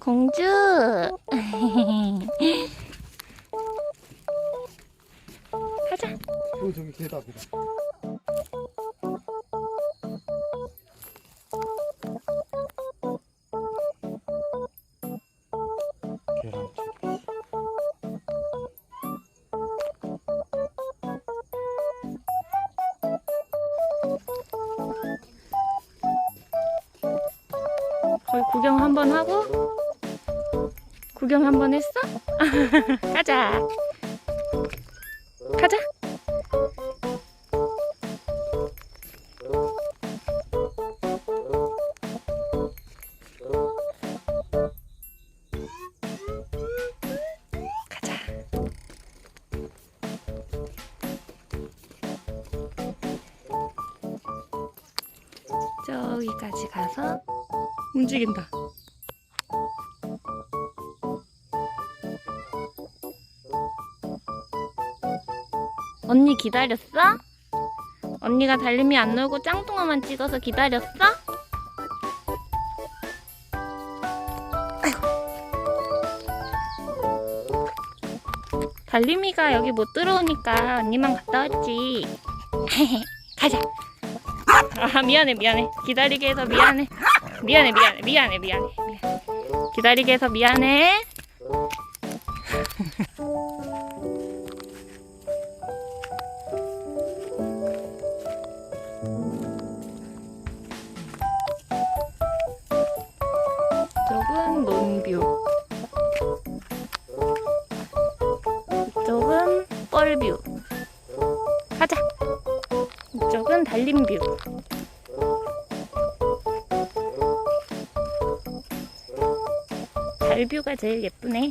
공주. 가자. 어, 저기 개다 개다. 계란 거기 구경 한번 하고 구경 한번 했어? 가자. 가자. 저기까지 가서 움직인다. 언니 기다렸어? 언니가 달림이 안 놀고 짱뚱아만 찍어서 기다렸어? 달림이가 여기 못 들어오니까 언니만 갔다 왔지. 가자. 아 미안해 미안해 기다리게 해서 미안해 미안해 미안해 미안해 미안해 미안해 기다리게 해서 미안해 뻘뷰. 가자. 이쪽은 달림뷰. 달뷰가 제일 예쁘네